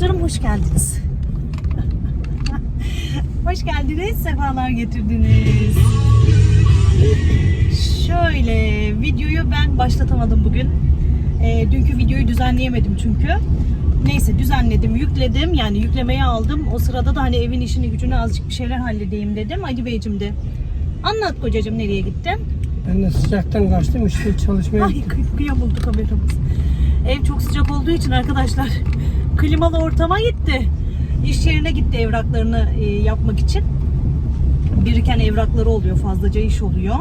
Arkadaşlarım hoş geldiniz. hoş geldiniz, sefalar getirdiniz. Şöyle videoyu ben başlatamadım bugün. Ee, dünkü videoyu düzenleyemedim çünkü. Neyse düzenledim, yükledim. Yani yüklemeye aldım. O sırada da hani evin işini gücünü azıcık bir şeyler halledeyim dedim. Ali Beyciğim de anlat kocacığım nereye gittin? Ben de sıcaktan kaçtım işte çalışmaya Ay kı- kıyam oldu kameramız. Ev çok sıcak olduğu için arkadaşlar klimalı ortama gitti. İş yerine gitti evraklarını e, yapmak için. Biriken evrakları oluyor fazlaca iş oluyor.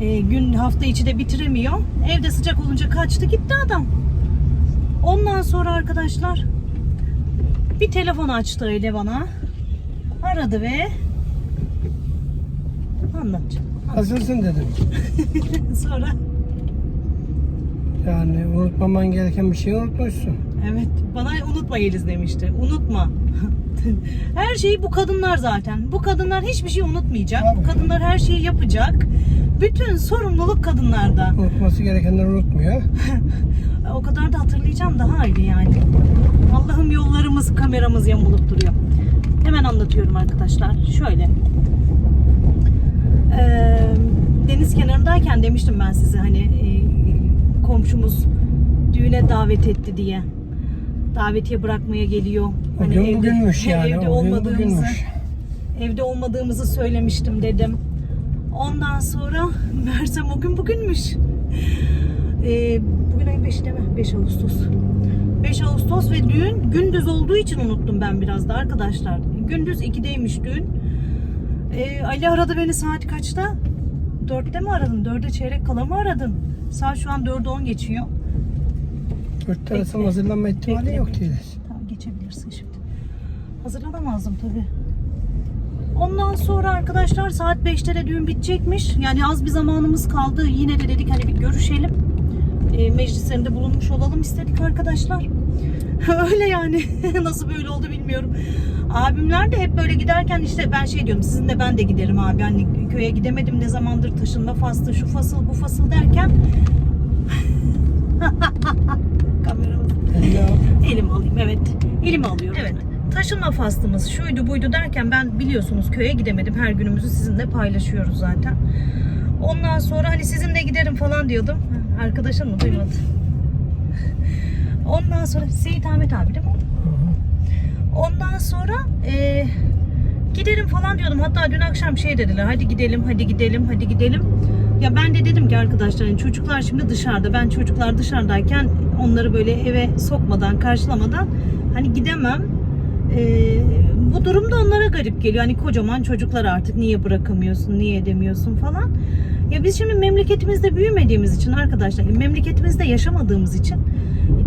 E, gün hafta içi de bitiremiyor. Evde sıcak olunca kaçtı gitti adam. Ondan sonra arkadaşlar bir telefon açtı öyle bana. Aradı ve anlatacağım. hazırsın dedim. Sonra Yani unutmaman gereken bir şeyi unutmuşsun. Evet, bana unutma Yeliz demişti. Unutma. her şeyi bu kadınlar zaten. Bu kadınlar hiçbir şey unutmayacak. Bu kadınlar her şeyi yapacak. Bütün sorumluluk kadınlarda. Unutması gerekenleri unutmuyor. O kadar da hatırlayacağım daha ayrı yani. Allah'ım yollarımız, kameramız yamulup duruyor. Hemen anlatıyorum arkadaşlar. Şöyle. Ee, deniz kenarındayken demiştim ben size hani e, komşumuz düğüne davet etti diye. Davetiye bırakmaya geliyor. O gün bugünmüş yani. evde o gün olmadığımızı, evde olmadığımızı söylemiştim dedim. Ondan sonra Mersem o gün bugünmüş. Ee, bugün ayın 5'i değil mi? 5 Ağustos. 5 Ağustos ve düğün gündüz olduğu için unuttum ben biraz da arkadaşlar. Gündüz 2'deymiş düğün. Ee, Ali aradı beni saat kaçta? 4'te mi aradın? 4'e çeyrek kala mı aradın? Saat şu an 4'e 10 geçiyor. Dört Bekle. hazırlanma ihtimali Bekle, yok bekle. Tamam geçebilirsin şimdi. Hazırlanamazdım tabii. Ondan sonra arkadaşlar saat 5'te de düğün bitecekmiş. Yani az bir zamanımız kaldı. Yine de dedik hani bir görüşelim. E, meclislerinde bulunmuş olalım istedik arkadaşlar. Öyle yani. Nasıl böyle oldu bilmiyorum. Abimler de hep böyle giderken işte ben şey diyorum sizinle ben de giderim abi. Hani köye gidemedim ne zamandır taşınma faslı şu fasıl bu fasıl derken kameramız Ya, Elim alayım evet. Elimi alıyorum. Evet. Taşınma faslımız şuydu buydu derken ben biliyorsunuz köye gidemedim. Her günümüzü sizinle paylaşıyoruz zaten. Ondan sonra hani sizinle giderim falan diyordum. Arkadaşın mı duymadı. Ondan sonra Seyit Ahmet abi değil mi? Ondan sonra e, giderim falan diyordum. Hatta dün akşam şey dediler. Hadi gidelim, hadi gidelim, hadi gidelim. Ya ben de dedim ki arkadaşlar hani çocuklar şimdi dışarıda. Ben çocuklar dışarıdayken onları böyle eve sokmadan, karşılamadan hani gidemem. E, bu durum da onlara garip geliyor. Hani kocaman çocuklar artık niye bırakamıyorsun, niye edemiyorsun falan. Ya biz şimdi memleketimizde büyümediğimiz için arkadaşlar, memleketimizde yaşamadığımız için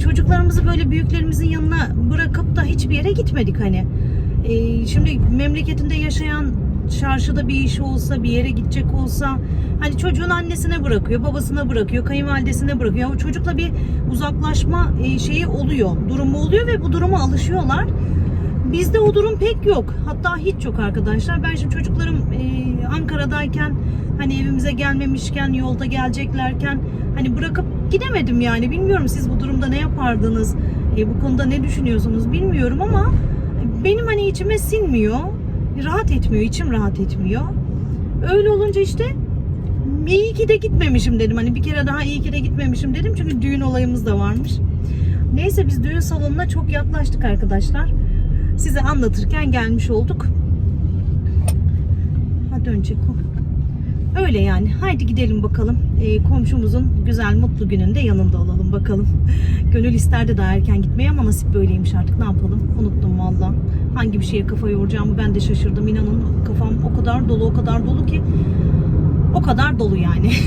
çocuklarımızı böyle büyüklerimizin yanına bırakıp da hiçbir yere gitmedik hani. E, şimdi memleketinde yaşayan çarşıda bir iş olsa, bir yere gidecek olsa hani çocuğun annesine bırakıyor, babasına bırakıyor, kayınvalidesine bırakıyor. O çocukla bir uzaklaşma e, şeyi oluyor, durumu oluyor ve bu duruma alışıyorlar. Bizde o durum pek yok. Hatta hiç yok arkadaşlar. Ben şimdi çocuklarım e, Ankara'dayken hani evimize gelmemişken yolda geleceklerken hani bırakıp gidemedim yani. Bilmiyorum siz bu durumda ne yapardınız? E, bu konuda ne düşünüyorsunuz bilmiyorum ama benim hani içime sinmiyor. Rahat etmiyor. içim rahat etmiyor. Öyle olunca işte iyi ki de gitmemişim dedim. Hani bir kere daha iyi ki de gitmemişim dedim. Çünkü düğün olayımız da varmış. Neyse biz düğün salonuna çok yaklaştık arkadaşlar. Size anlatırken gelmiş olduk. Ha dönecek o. Öyle yani. Haydi gidelim bakalım. Ee, komşumuzun güzel mutlu gününde yanında olalım bakalım. Gönül isterdi daha erken gitmeyi ama nasip böyleymiş artık. Ne yapalım? Unuttum valla. Hangi bir şeye kafa yoracağımı ben de şaşırdım. İnanın kafam o kadar dolu o kadar dolu ki o kadar dolu yani.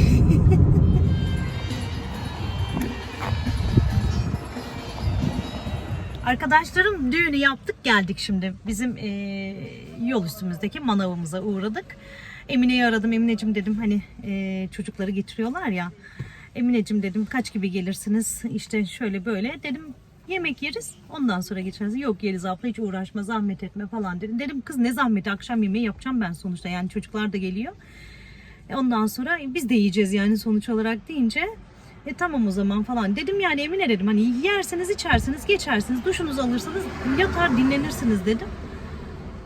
Arkadaşlarım düğünü yaptık geldik şimdi. Bizim eee, yol üstümüzdeki manavımıza uğradık. Emine'yi aradım. Emineciğim dedim hani eee, çocukları getiriyorlar ya. Emineciğim dedim kaç gibi gelirsiniz? İşte şöyle böyle dedim yemek yeriz ondan sonra geçeriz. Yok yeriz abla hiç uğraşma zahmet etme falan dedim. Dedim kız ne zahmeti akşam yemeği yapacağım ben sonuçta yani çocuklar da geliyor. E, Ondan sonra biz de yiyeceğiz yani sonuç olarak deyince E tamam o zaman falan. Dedim yani Emine dedim hani yersiniz içersiniz geçersiniz duşunuzu alırsanız yatar dinlenirsiniz dedim.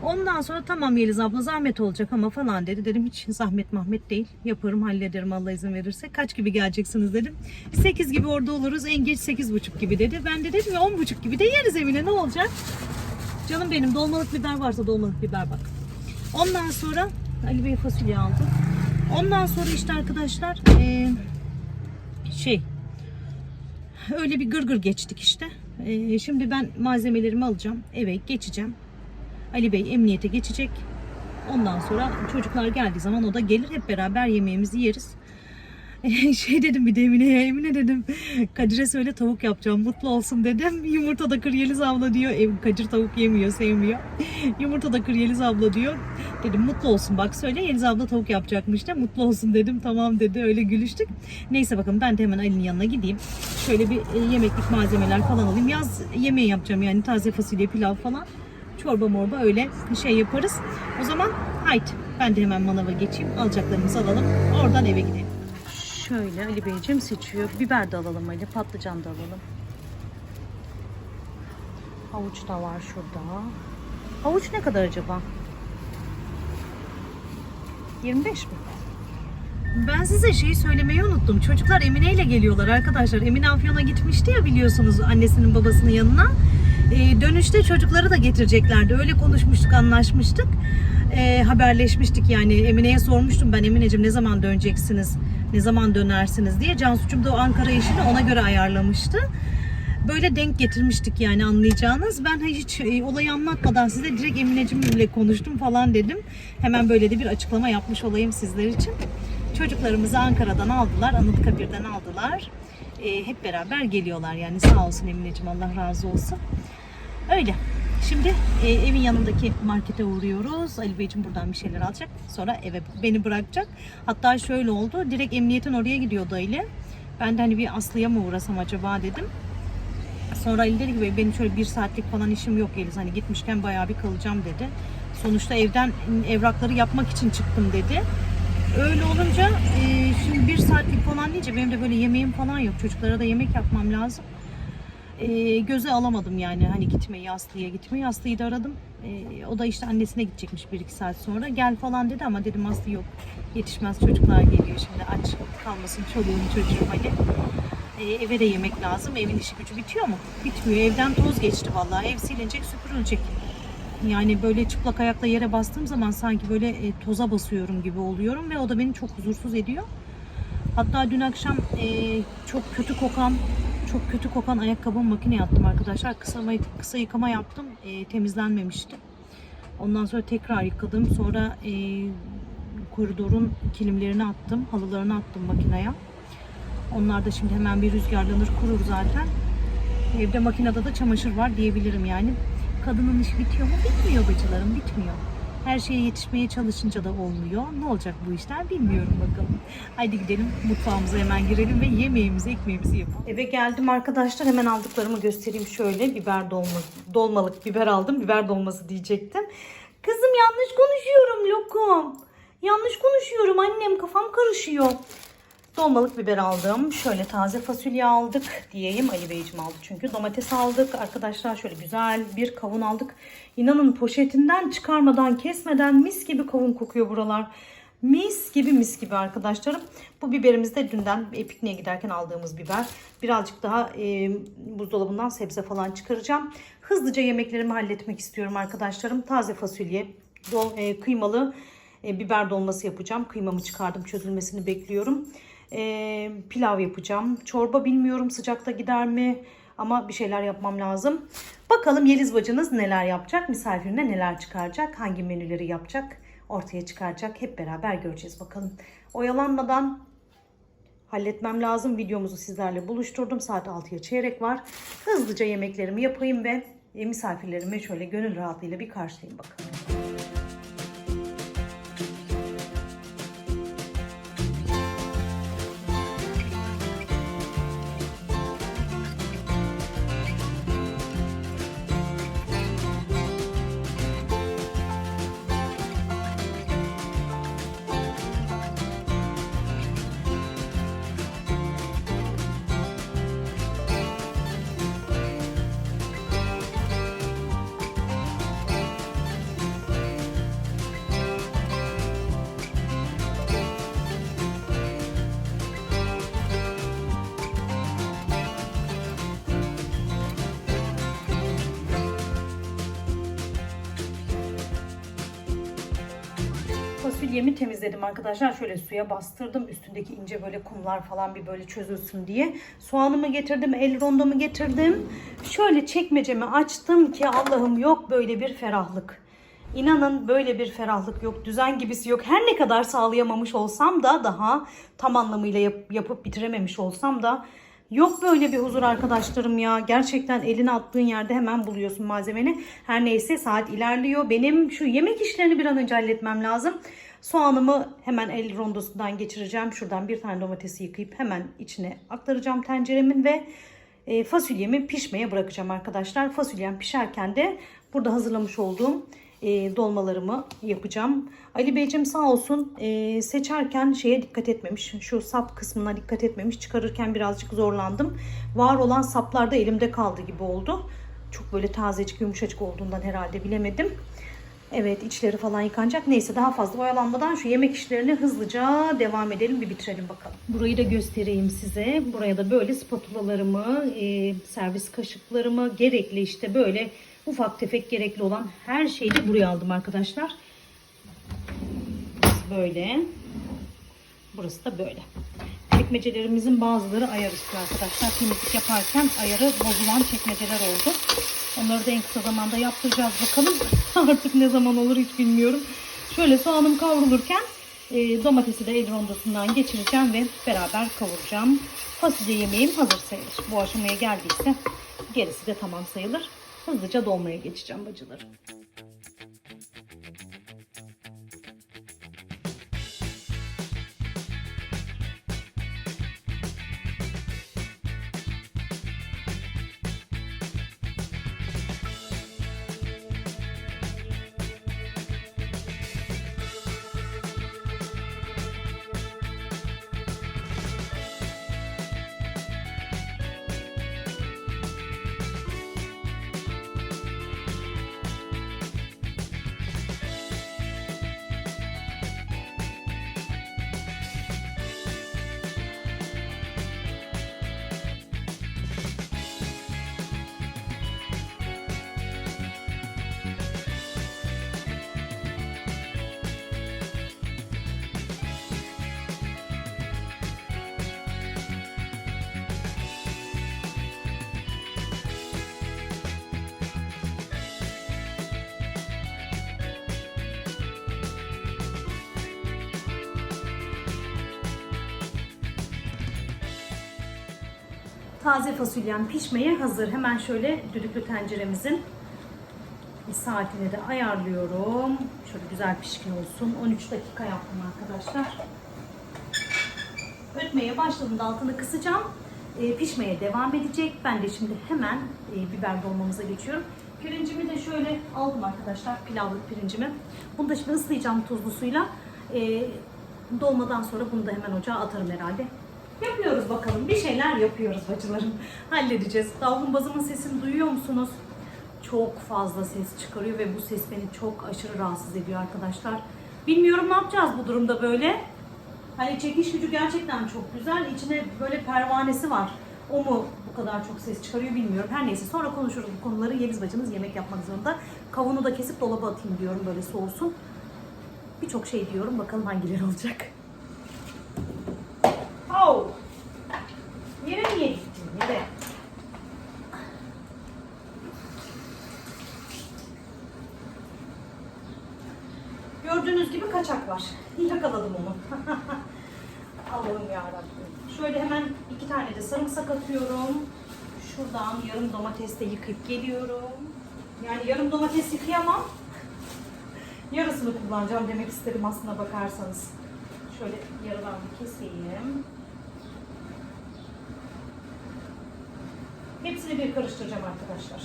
Ondan sonra tamam Yeliz abla zahmet olacak ama falan dedi. Dedim hiç zahmet mahmet değil. Yaparım hallederim Allah izin verirse. Kaç gibi geleceksiniz dedim. 8 gibi orada oluruz en geç 8.30 gibi dedi. Ben de dedim ya 10.30 gibi de yeriz Emine ne olacak? Canım benim dolmalık biber varsa dolmalık biber bak. Ondan sonra Ali Bey fasulye aldı. Ondan sonra işte arkadaşlar eee, şey öyle bir gırgır geçtik işte. Eee, şimdi ben malzemelerimi alacağım. Eve geçeceğim. Ali Bey emniyete geçecek. Ondan sonra çocuklar geldiği zaman o da gelir hep beraber yemeğimizi yeriz. şey dedim bir de Emine'ye Emine dedim Kadir'e söyle tavuk yapacağım mutlu olsun dedim. Yumurta da kır Yeliz abla diyor. Ev, Kadir tavuk yemiyor sevmiyor. Yumurta da kır Yeliz abla diyor. Dedim mutlu olsun bak söyle Yeliz abla tavuk yapacakmış da mutlu olsun dedim tamam dedi öyle gülüştük. Neyse bakın ben de hemen Ali'nin yanına gideyim. Şöyle bir e, yemeklik malzemeler falan alayım. Yaz yemeği yapacağım yani taze fasulye pilav falan. Çorba morba öyle bir şey yaparız. O zaman haydi ben de hemen manava geçeyim. Alacaklarımızı alalım. Oradan eve gidelim. Şöyle Ali Beyciğim seçiyor. Biber de alalım Ali. Patlıcan da alalım. Havuç da var şurada. Havuç ne kadar acaba? 25 mi? Ben size şeyi söylemeyi unuttum. Çocuklar Emine ile geliyorlar arkadaşlar. Emine Afyon'a gitmişti ya biliyorsunuz annesinin babasının yanına. Ee, dönüşte çocukları da getireceklerdi. Öyle konuşmuştuk, anlaşmıştık. Ee, haberleşmiştik yani. Emine'ye sormuştum ben Emineciğim ne zaman döneceksiniz? Ne zaman dönersiniz diye. Cansu'cum da o Ankara işini ona göre ayarlamıştı. Böyle denk getirmiştik yani anlayacağınız. Ben hiç e, olayı anlatmadan size direkt Emineciğimle konuştum falan dedim. Hemen böyle de bir açıklama yapmış olayım sizler için. Çocuklarımızı Ankara'dan aldılar, Anıtkabir'den aldılar. E, hep beraber geliyorlar yani sağ olsun Emineciğim Allah razı olsun. Öyle. Şimdi e, evin yanındaki markete uğruyoruz. Ali Beyciğim buradan bir şeyler alacak. Sonra eve beni bırakacak. Hatta şöyle oldu. Direkt emniyetin oraya gidiyordu Ali. Ben de hani bir Aslı'ya mı uğrasam acaba dedim. Sonra Ali dedi ki benim şöyle bir saatlik falan işim yok Yeliz. Hani gitmişken bayağı bir kalacağım dedi. Sonuçta evden evrakları yapmak için çıktım dedi. Öyle olunca e, şimdi bir saatlik falan deyince benim de böyle yemeğim falan yok. Çocuklara da yemek yapmam lazım. E, göze alamadım yani hani gitmeyi Aslı'ya gitmeyi. Aslı'yı da aradım. E, o da işte annesine gidecekmiş bir iki saat sonra. Gel falan dedi ama dedim Aslı yok. Yetişmez çocuklar geliyor şimdi aç kalmasın çoluğun çocuğum hani. E, eve de yemek lazım. Evin işi gücü bitiyor mu? Bitmiyor. Evden toz geçti vallahi. Ev silinecek, süpürülecek. Yani böyle çıplak ayakla yere bastığım zaman sanki böyle e, toza basıyorum gibi oluyorum ve o da beni çok huzursuz ediyor. Hatta dün akşam e, çok kötü kokan, çok kötü kokan ayakkabımı makineye attım arkadaşlar. Kısa, kısa yıkama yaptım. E, temizlenmemişti. Ondan sonra tekrar yıkadım. Sonra e, koridorun kilimlerini attım. Halılarını attım makineye. Onlar da şimdi hemen bir rüzgarlanır kurur zaten. Evde makinede de çamaşır var diyebilirim yani. Kadının işi bitiyor mu? Bitmiyor bacılarım, bitmiyor. Her şeye yetişmeye çalışınca da olmuyor. Ne olacak bu işler bilmiyorum bakalım. Haydi gidelim mutfağımıza hemen girelim ve yemeğimizi, ekmeğimizi yapalım. Eve geldim arkadaşlar. Hemen aldıklarımı göstereyim şöyle. Biber dolması, dolmalık biber aldım. Biber dolması diyecektim. Kızım yanlış konuşuyorum lokum. Yanlış konuşuyorum annem kafam karışıyor. Dolmalık biber aldım. Şöyle taze fasulye aldık diyeyim. Ali Beyciğim aldı çünkü. Domates aldık. Arkadaşlar şöyle güzel bir kavun aldık. İnanın poşetinden çıkarmadan kesmeden mis gibi kavun kokuyor buralar. Mis gibi mis gibi arkadaşlarım. Bu biberimiz de dünden pikniğe giderken aldığımız biber. Birazcık daha e, buzdolabından sebze falan çıkaracağım. Hızlıca yemeklerimi halletmek istiyorum arkadaşlarım. Taze fasulye, dol, e, kıymalı e, biber dolması yapacağım. Kıymamı çıkardım çözülmesini bekliyorum. E, pilav yapacağım. Çorba bilmiyorum sıcakta gider mi ama bir şeyler yapmam lazım. Bakalım Yeliz bacınız neler yapacak? Misafirine neler çıkaracak? Hangi menüleri yapacak? Ortaya çıkaracak. Hep beraber göreceğiz bakalım. Oyalanmadan halletmem lazım. Videomuzu sizlerle buluşturdum. Saat 6'ya çeyrek var. Hızlıca yemeklerimi yapayım ve e, misafirlerimi şöyle gönül rahatlığıyla bir karşılayayım bakalım. Fasulyemi temizledim arkadaşlar. Şöyle suya bastırdım. Üstündeki ince böyle kumlar falan bir böyle çözülsün diye. Soğanımı getirdim. El rondomu getirdim. Şöyle çekmecemi açtım ki Allah'ım yok böyle bir ferahlık. İnanın böyle bir ferahlık yok. Düzen gibisi yok. Her ne kadar sağlayamamış olsam da daha tam anlamıyla yap- yapıp bitirememiş olsam da Yok böyle bir huzur arkadaşlarım ya. Gerçekten elini attığın yerde hemen buluyorsun malzemeni. Her neyse saat ilerliyor. Benim şu yemek işlerini bir an önce halletmem lazım. Soğanımı hemen el rondosundan geçireceğim. Şuradan bir tane domatesi yıkayıp hemen içine aktaracağım tenceremin ve e, fasulyemi pişmeye bırakacağım arkadaşlar. Fasulyem pişerken de burada hazırlamış olduğum e, dolmalarımı yapacağım. Ali Beyciğim sağ olsun e, seçerken şeye dikkat etmemiş. Şu sap kısmına dikkat etmemiş. Çıkarırken birazcık zorlandım. Var olan saplar da elimde kaldı gibi oldu. Çok böyle tazecik yumuşacık olduğundan herhalde bilemedim. Evet içleri falan yıkanacak. Neyse daha fazla oyalanmadan şu yemek işlerini hızlıca devam edelim bir bitirelim bakalım. Burayı da göstereyim size. Buraya da böyle spatulalarımı, e, servis kaşıklarımı, gerekli işte böyle ufak tefek gerekli olan her şeyi de buraya aldım arkadaşlar. Böyle. Burası da böyle. Çekmecelerimizin bazıları ayar istiyor arkadaşlar. Temizlik yaparken ayarı bozulan çekmeceler oldu. Onları da en kısa zamanda yaptıracağız bakalım. Artık ne zaman olur hiç bilmiyorum. Şöyle soğanım kavrulurken e, domatesi de el rondosundan geçireceğim ve beraber kavuracağım. Fasulye yemeğim hazır sayılır. Bu aşamaya geldiyse gerisi de tamam sayılır. Hızlıca dolmaya geçeceğim bacılarım. Taze fasulyem pişmeye hazır. Hemen şöyle düdüklü tenceremizin saatini de ayarlıyorum. Şöyle güzel pişkin olsun. 13 dakika yaptım arkadaşlar. Ötmeye başladığında altını kısacağım. Ee, pişmeye devam edecek. Ben de şimdi hemen e, biber dolmamıza geçiyorum. Pirincimi de şöyle aldım arkadaşlar. Pilavlık pirincimi. Bunu da şimdi ıslayacağım tuzlu suyla. Ee, dolmadan sonra bunu da hemen ocağa atarım herhalde. Yapıyoruz bakalım. Bir şeyler yapıyoruz bacılarım. Halledeceğiz. Davlumbazımın sesini duyuyor musunuz? Çok fazla ses çıkarıyor ve bu ses beni çok aşırı rahatsız ediyor arkadaşlar. Bilmiyorum ne yapacağız bu durumda böyle. Hani çekiş gücü gerçekten çok güzel. İçine böyle pervanesi var. O mu bu kadar çok ses çıkarıyor bilmiyorum. Her neyse sonra konuşuruz bu konuları. Yeliz bacımız yemek yapmak zorunda. Kavunu da kesip dolaba atayım diyorum böyle soğusun. Birçok şey diyorum. Bakalım hangileri olacak. Oh! Yere niye gittin? Yere. Gördüğünüz kaçak var. Yakaladım onu. Allah'ım yarabbim. Şöyle hemen iki tane de sarımsak atıyorum. Şuradan yarım domates de yıkayıp geliyorum. Yani yarım domates yıkayamam. Yarısını kullanacağım demek istedim aslına bakarsanız. Şöyle yarıdan bir keseyim. Hepsini bir karıştıracağım arkadaşlar.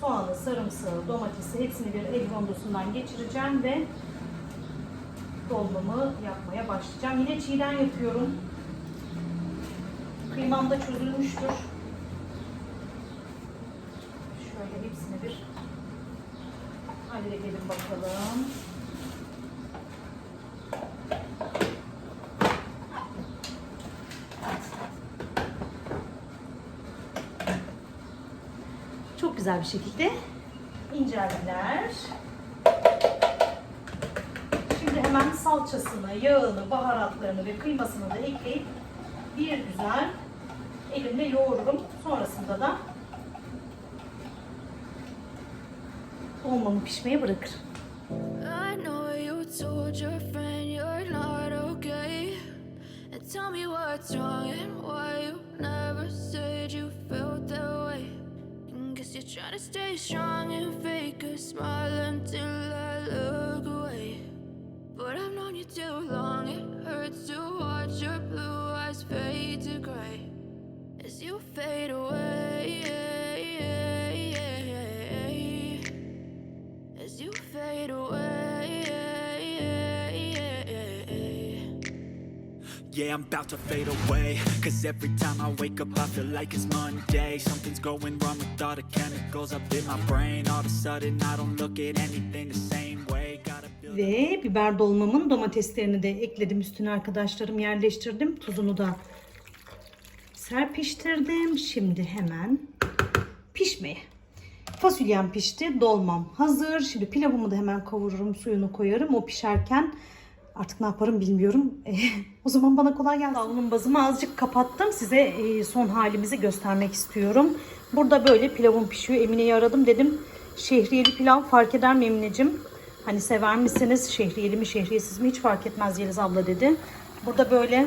Soğanı, sarımsağı, domatesi hepsini bir el geçireceğim ve dolmamı yapmaya başlayacağım. Yine çiğden yapıyorum. Kıymam da çözülmüştür. Şöyle hepsini bir halledelim bakalım. Çok güzel bir şekilde inceldiler. Hemen salçasını, yağını, baharatlarını ve kıymasını da ekleyip bir güzel elimle yoğururum. Sonrasında da dolmamı pişmeye bırakırım. Tell me what's wrong and why you never said you felt that way. Guess you're trying to stay strong and fake a smile until Yeah, I'm about to fade away Cause every time I wake up I feel like it's Monday Something's going wrong with all the chemicals up in my brain All of a sudden I don't look at anything the same way Ve biber dolmamın domateslerini de ekledim üstüne arkadaşlarım yerleştirdim. Tuzunu da serpiştirdim. Şimdi hemen pişmeye. Fasulyem pişti, dolmam hazır. Şimdi pilavımı da hemen kavururum, suyunu koyarım. O pişerken artık ne yaparım bilmiyorum. o zaman bana kolay gelsin. Davulun bazımı azıcık kapattım. Size e, son halimizi göstermek istiyorum. Burada böyle pilavım pişiyor. Emine'yi aradım dedim. Şehriyeli pilav fark eder mi Emineciğim? Hani sever misiniz? Şehriyeli mi şehriyesiz mi hiç fark etmez Yeliz abla dedi. Burada böyle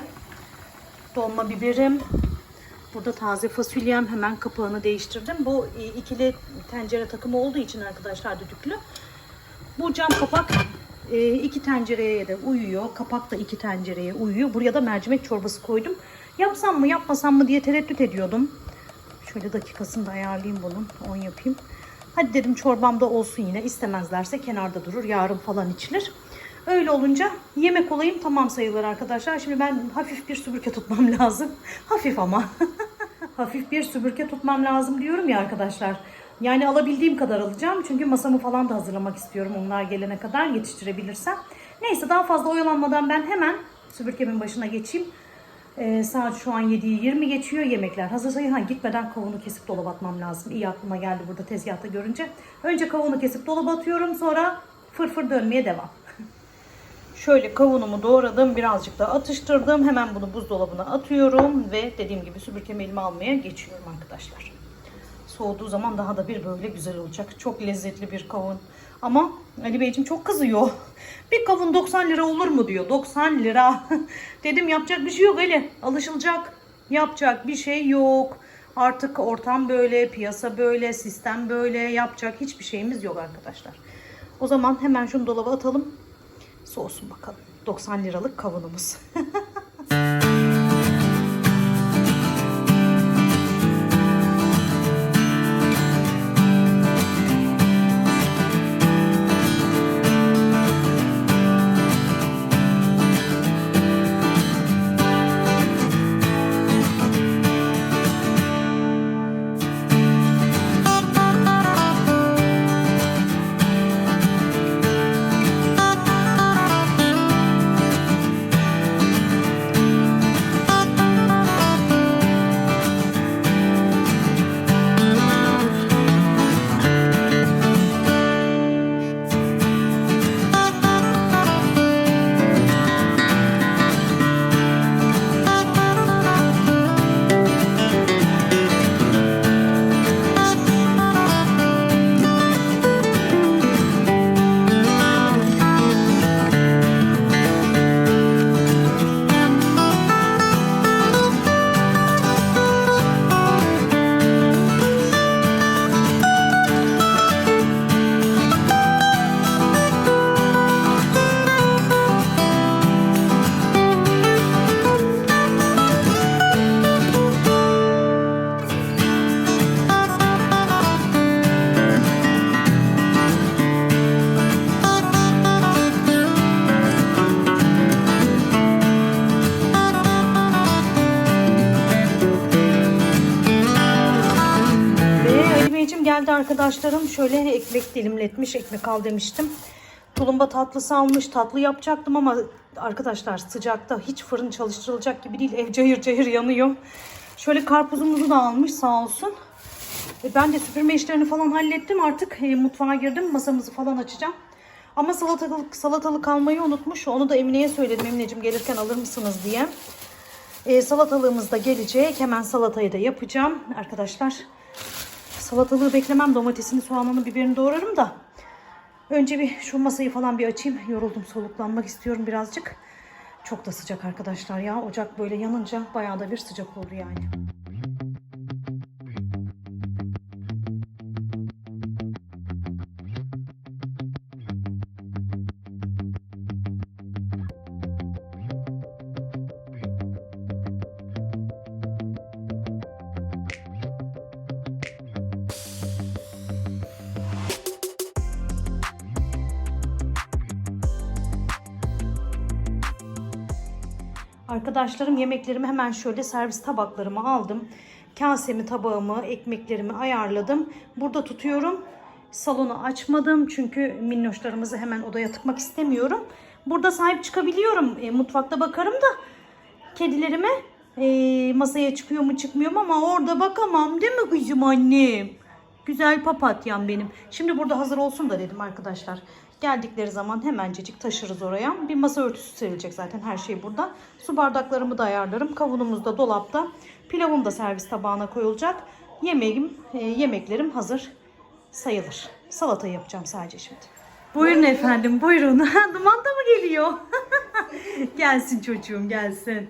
dolma biberim, Burada taze fasulyem hemen kapağını değiştirdim. Bu e, ikili tencere takımı olduğu için arkadaşlar düdüklü. Bu cam kapak e, iki tencereye de uyuyor. Kapak da iki tencereye uyuyor. Buraya da mercimek çorbası koydum. Yapsam mı yapmasam mı diye tereddüt ediyordum. Şöyle dakikasını da ayarlayayım bunun. 10 yapayım. Hadi dedim çorbamda olsun yine. İstemezlerse kenarda durur. Yarın falan içilir. Öyle olunca yemek olayım tamam sayılır arkadaşlar. Şimdi ben hafif bir süpürge tutmam lazım. Hafif ama. hafif bir süpürge tutmam lazım diyorum ya arkadaşlar. Yani alabildiğim kadar alacağım. Çünkü masamı falan da hazırlamak istiyorum onlar gelene kadar yetiştirebilirsem. Neyse daha fazla oyalanmadan ben hemen süpürgemin başına geçeyim. Ee, saat şu an 7'yi 20 geçiyor. Yemekler hazır. Ha, gitmeden kavunu kesip dolaba atmam lazım. İyi aklıma geldi burada tezgahta görünce. Önce kavunu kesip dolaba atıyorum. Sonra fırfır dönmeye devam. Şöyle kavunumu doğradım. Birazcık da atıştırdım. Hemen bunu buzdolabına atıyorum. Ve dediğim gibi süpürgemi elime almaya geçiyorum arkadaşlar. Soğuduğu zaman daha da bir böyle güzel olacak. Çok lezzetli bir kavun. Ama Ali Beyciğim çok kızıyor. Bir kavun 90 lira olur mu diyor. 90 lira. Dedim yapacak bir şey yok Ali. Alışılacak. Yapacak bir şey yok. Artık ortam böyle, piyasa böyle, sistem böyle. Yapacak hiçbir şeyimiz yok arkadaşlar. O zaman hemen şunu dolaba atalım. Soğusun bakalım. 90 liralık kavunumuz. Geldi arkadaşlarım. Şöyle ekmek dilimletmiş. Ekmek al demiştim. Tulumba tatlısı almış. Tatlı yapacaktım ama arkadaşlar sıcakta hiç fırın çalıştırılacak gibi değil. Ev cayır cayır yanıyor. Şöyle karpuzumuzu da almış sağ olsun. E, ben de süpürme işlerini falan hallettim. Artık e, mutfağa girdim. Masamızı falan açacağım. Ama salatalık salatalık almayı unutmuş. Onu da Emine'ye söyledim. Emineciğim gelirken alır mısınız diye. Ee, salatalığımız da gelecek. Hemen salatayı da yapacağım arkadaşlar. Salatalığı beklemem. Domatesini, soğanını, biberini doğrarım da. Önce bir şu masayı falan bir açayım. Yoruldum, soluklanmak istiyorum birazcık. Çok da sıcak arkadaşlar ya. Ocak böyle yanınca bayağı da bir sıcak oldu yani. Arkadaşlarım yemeklerimi hemen şöyle servis tabaklarıma aldım. Kasemi, tabağımı, ekmeklerimi ayarladım. Burada tutuyorum. Salonu açmadım çünkü minnoşlarımızı hemen odaya tıkmak istemiyorum. Burada sahip çıkabiliyorum. E, mutfakta bakarım da kedilerime e, masaya çıkıyor mu çıkmıyor mu ama orada bakamam değil mi kızım annem? Güzel papatyam benim. Şimdi burada hazır olsun da dedim arkadaşlar. Geldikleri zaman hemencecik taşırız oraya. Bir masa örtüsü serilecek zaten her şey burada. Su bardaklarımı da ayarlarım. Kavunumuz da dolapta. Pilavım da servis tabağına koyulacak. Yemeğim, e, yemeklerim hazır sayılır. Salata yapacağım sadece şimdi. Buyurun efendim buyurun. Duman da mı geliyor? gelsin çocuğum gelsin.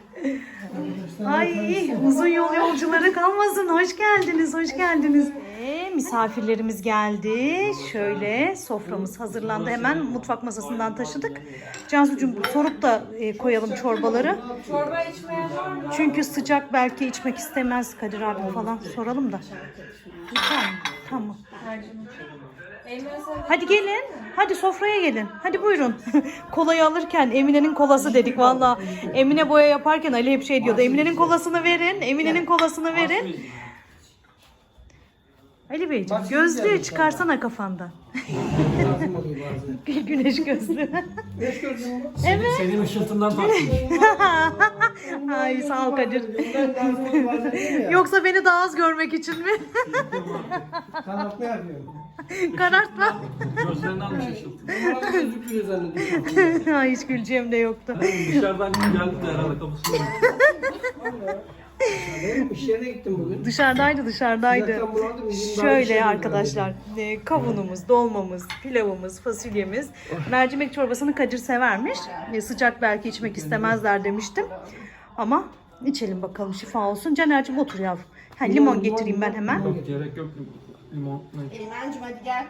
Ay uzun yol yolcuları kalmasın. Hoş geldiniz, hoş geldiniz. Ee, misafirlerimiz geldi. Şöyle soframız hazırlandı. Hemen mutfak masasından taşıdık. Cansucuğum sorup da e, koyalım çorbaları. Çorba içmeyen var mı? Çünkü sıcak belki içmek istemez Kadir abi falan soralım da. Tamam, tamam. Hadi gelin. Hadi sofraya gelin. Hadi buyurun. Kolayı alırken Emine'nin kolası dedik valla. Emine boya yaparken Ali hep şey diyordu. Emine'nin kolasını verin. Emine'nin kolasını verin. Ali Beyciğim gözlüğü çıkarsana kafandan. Lazım oluyor bazen. Güneş gözlüğü. Gördün mü? Senin ışıltından takmış. Ay sağ ol Kadir. Yoksa beni daha az görmek için mi? Kanatma yapıyorum. Karartma. Gözlerini almış ışıltı. Gözlük bile zannediyorum. Ay hiç güleceğim de yoktu. Dışarıdan geldi de herhalde kapısını. Benim iş yerine gittim bugün. Dışarıdaydı dışarıdaydı. Zaten buralarda bizim daha bir Şöyle yok arkadaşlar e, kavunumuz, dolmamız, pilavımız, fasulyemiz, mercimek çorbasını Kadir severmiş. E, sıcak belki içmek istemezler demiştim. Ama içelim bakalım şifa olsun. Caner'cim otur yavrum. Ha, limon getireyim ben hemen. Yok gerek yok. Limon. ne? Eymen'cim hadi gel.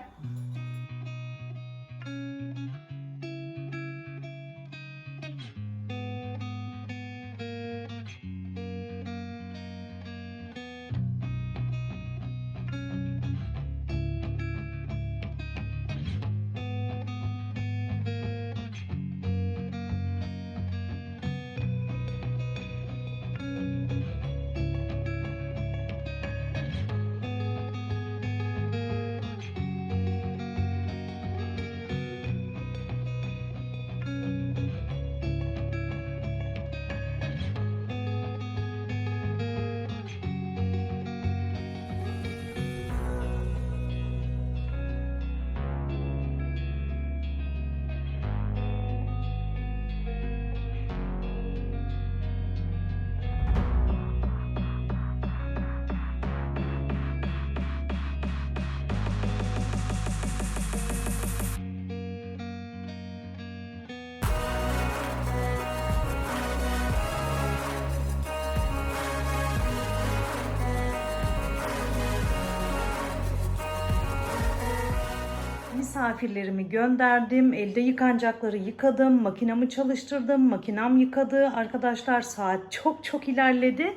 Misafirlerimi gönderdim. Elde yıkanacakları yıkadım. Makinamı çalıştırdım. Makinam yıkadı. Arkadaşlar saat çok çok ilerledi.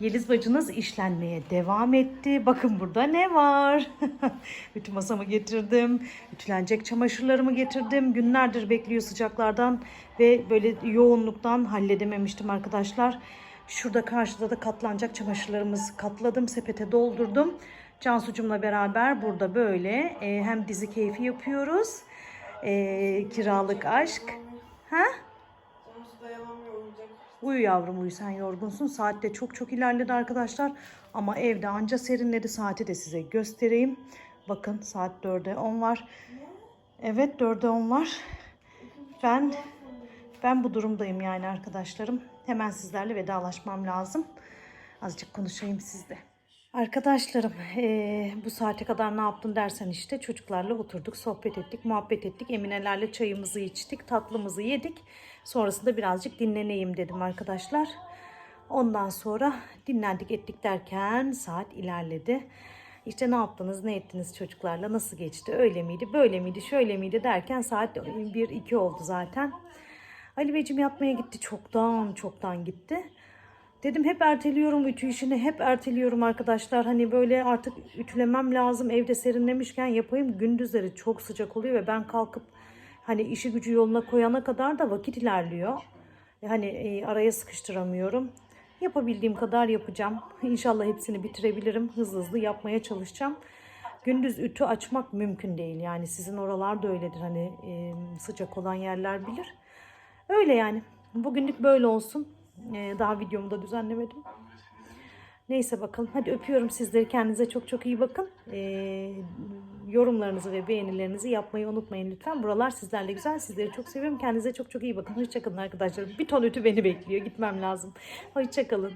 Yeliz bacınız işlenmeye devam etti. Bakın burada ne var? Ütü masamı getirdim. Ütülenecek çamaşırlarımı getirdim. Günlerdir bekliyor sıcaklardan ve böyle yoğunluktan halledememiştim arkadaşlar. Şurada karşıda da katlanacak çamaşırlarımızı katladım. Sepete doldurdum. Cansucumla beraber burada böyle e, hem dizi keyfi yapıyoruz. E, kiralık aşk. Ha? Uyu yavrum uyu sen yorgunsun. Saat de çok çok ilerledi arkadaşlar. Ama evde anca serinledi. Saati de size göstereyim. Bakın saat 4'e 10 var. Evet dörde on var. Ben ben bu durumdayım yani arkadaşlarım. Hemen sizlerle vedalaşmam lazım. Azıcık konuşayım sizle. Arkadaşlarım eee, bu saate kadar ne yaptın dersen işte çocuklarla oturduk, sohbet ettik, muhabbet ettik. Eminelerle çayımızı içtik, tatlımızı yedik. Sonrasında birazcık dinleneyim dedim arkadaşlar. Ondan sonra dinlendik ettik derken saat ilerledi. İşte ne yaptınız, ne ettiniz çocuklarla, nasıl geçti, öyle miydi, böyle miydi, şöyle miydi derken saat 1-2 oldu zaten. Ali Beyciğim yatmaya gitti, çoktan çoktan gitti. Dedim hep erteliyorum ütü işini, hep erteliyorum arkadaşlar. Hani böyle artık ütülemem lazım, evde serinlemişken yapayım. Gündüzleri çok sıcak oluyor ve ben kalkıp hani işi gücü yoluna koyana kadar da vakit ilerliyor. Hani e, araya sıkıştıramıyorum. Yapabildiğim kadar yapacağım. İnşallah hepsini bitirebilirim. Hızlı hızlı yapmaya çalışacağım. Gündüz ütü açmak mümkün değil. Yani sizin oralarda öyledir. Hani e, sıcak olan yerler bilir. Öyle yani. Bugünlük böyle olsun. E, daha videomu da düzenlemedim. Neyse bakalım. Hadi öpüyorum sizleri. Kendinize çok çok iyi bakın. E, yorumlarınızı ve beğenilerinizi yapmayı unutmayın lütfen. Buralar sizlerle güzel. Sizleri çok seviyorum. Kendinize çok çok iyi bakın. Hoşçakalın arkadaşlar. Bir ton ütü beni bekliyor. Gitmem lazım. Hoşçakalın.